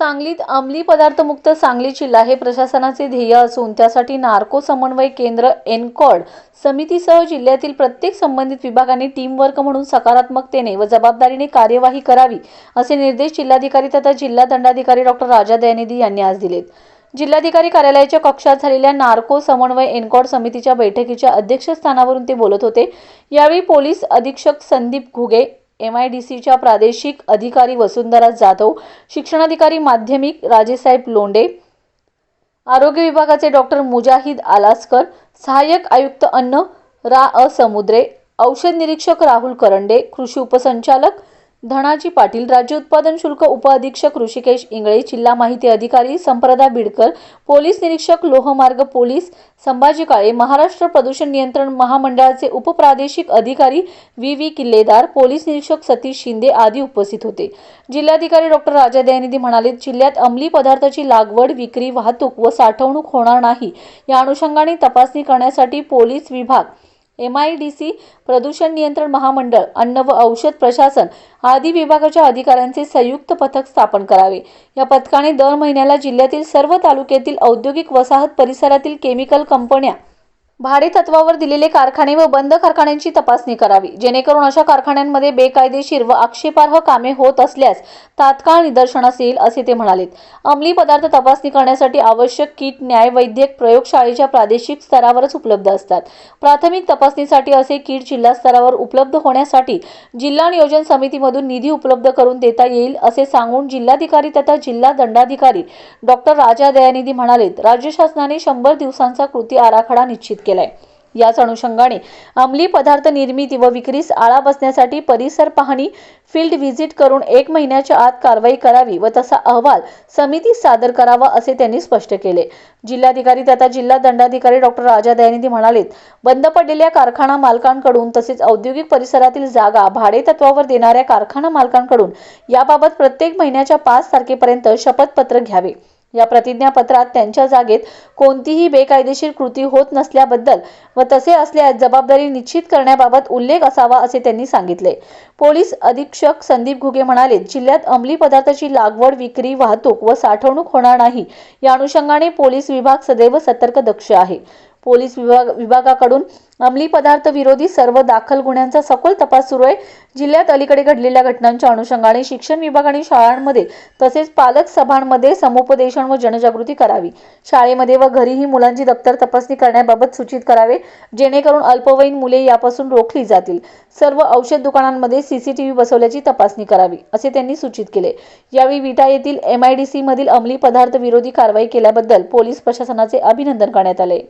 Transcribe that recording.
सांगलीत अंमली पदार्थमुक्त सांगली जिल्हा हे प्रशासनाचे ध्येय असून त्यासाठी नार्को समन्वय केंद्र एनकॉर्ड समितीसह जिल्ह्यातील प्रत्येक संबंधित विभागाने टीमवर्क म्हणून सकारात्मकतेने व जबाबदारीने कार्यवाही करावी असे निर्देश जिल्हाधिकारी तथा जिल्हा दंडाधिकारी डॉक्टर राजा दयानिधी यांनी आज दिलेत. जिल्हाधिकारी कार्यालयाच्या कक्षात झालेल्या नार्को समन्वय एन्कॉर्ड समितीच्या बैठकीच्या अध्यक्षस्थानावरून ते बोलत होते. यावेळी पोलीस अधीक्षक Sandeep Ghuge M I D सीच्या प्रादेशिक अधिकारी वसुंधरा जाधव शिक्षणाधिकारी माध्यमिक राजेसाहेब लोंडे आरोग्य विभागाचे डॉक्टर मुजाहिद आलासकर सहाय्यक आयुक्त अन्न रा अ समुद्रे औषध निरीक्षक राहुल करंडे कृषी उपसंचालक धनाजी पाटील राज्य उत्पादन शुल्क उपअधीक्षक ऋषिकेश इंगळे जिल्हा माहिती अधिकारी संप्रदा बिडकर पोलीस निरीक्षक लोहमार्ग पोलीस संभाजी काळे महाराष्ट्र प्रदूषण नियंत्रण महामंडळाचे उपप्रादेशिक अधिकारी व्ही. व्ही. किल्लेदार पोलीस निरीक्षक सतीश शिंदे आदी उपस्थित होते. जिल्हाधिकारी डॉक्टर राजा दयानिधी म्हणाले जिल्ह्यात अंमली पदार्थाची लागवड विक्री वाहतूक व साठवणूक होणार नाही. या अनुषंगाने तपासणी करण्यासाठी पोलीस विभाग एम आय डी सी प्रदूषण नियंत्रण महामंडळ अन्न व औषध प्रशासन आदी विभागाच्या अधिकाऱ्यांचे संयुक्त पथक स्थापन करावे. या पथकाने दर महिन्याला जिल्ह्यातील सर्व तालुक्यातील औद्योगिक वसाहत परिसरातील केमिकल कंपन्या भाडे तत्वावर दिलेले कारखाने व बंद कारखान्यांची तपासणी करावी. जेणेकरून अशा कारखान्यांमध्ये बेकायदेशीर व आक्षेपार्ह कामे होत असल्यास तात्काळ निदर्शनास येईल असे ते म्हणालेत. अंमली पदार्थ तपासणी करण्यासाठी आवश्यक किट न्यायवैद्यक प्रयोगशाळेच्या प्रादेशिक स्तरावरच उपलब्ध असतात. प्राथमिक तपासणीसाठी असे किट जिल्हा स्तरावर उपलब्ध होण्यासाठी जिल्हा नियोजन समितीमधून निधी उपलब्ध करून देता येईल असे सांगून जिल्हाधिकारी तथा जिल्हा दंडाधिकारी डॉक्टर राजा दयानिधी म्हणालेत. राज्य शासनाने शंभर दिवसांचा कृती आराखडा निश्चित केला. केलाय. याच अनुषंगाने अंमली पदार्थ निर्मिती व विक्रीस आळा बसण्यासाठी परिसर पाहणी फील्ड व्हिजिट करून एक महिन्याच्या आत कारवाई करावी व तसा अहवाल समितीस सादर करावा असे त्यांनी स्पष्ट केले. जिल्हाधिकारी तथा जिल्हा दंडाधिकारी डॉक्टर राजा दयानिधी म्हणालेत बंद पडलेल्या कारखाना मालकांकडून तसेच औद्योगिक परिसरातील जागा भाडे तत्वावर देणाऱ्या कारखाना मालकांकडून याबाबत प्रत्येक महिन्याच्या पाच तारखेपर्यंत शपथपत्र घ्यावे. या प्रतिज्ञापत्रात त्यांच्या जागेत कोणतीही बेकायदेशीर कृती होत नसल्याबद्दल व तसे असल्यास जबाबदारी निश्चित करण्याबाबत उल्लेख असावा असे त्यांनी सांगितले. पोलीस अधीक्षक संदीप घुगे म्हणाले जिल्ह्यात अंमली पदार्थाची लागवड विक्री वाहतूक व साठवणूक होणार नाही. या अनुषंगाने पोलीस विभाग सदैव सतर्क दक्ष आहे. पोलीस विभाग विभागाकडून अंमली पदार्थ विरोधी सर्व दाखल गुन्ह्यांचा सखोल तपास सुरू आहे. जिल्ह्यात अलीकडे घडलेल्या घटनांच्या अनुषंगाने शिक्षण विभाग आणि शाळांमध्ये तसेच पालक सभांमध्ये समुपदेशन व जनजागृती करावी. शाळेमध्ये व घरीही मुलांची दप्तर तपासणी करण्याबाबत सूचित करावे जेणेकरून अल्पवयीन मुले यापासून रोखली जातील. सर्व औषध दुकानांमध्ये सीसीटीव्ही बसवल्याची तपासणी करावी असे त्यांनी सूचित केले. यावेळी विटा येथील एमआयडीसी मधील अंमली पदार्थ विरोधी कारवाई केल्याबद्दल पोलीस प्रशासनाचे अभिनंदन करण्यात आले.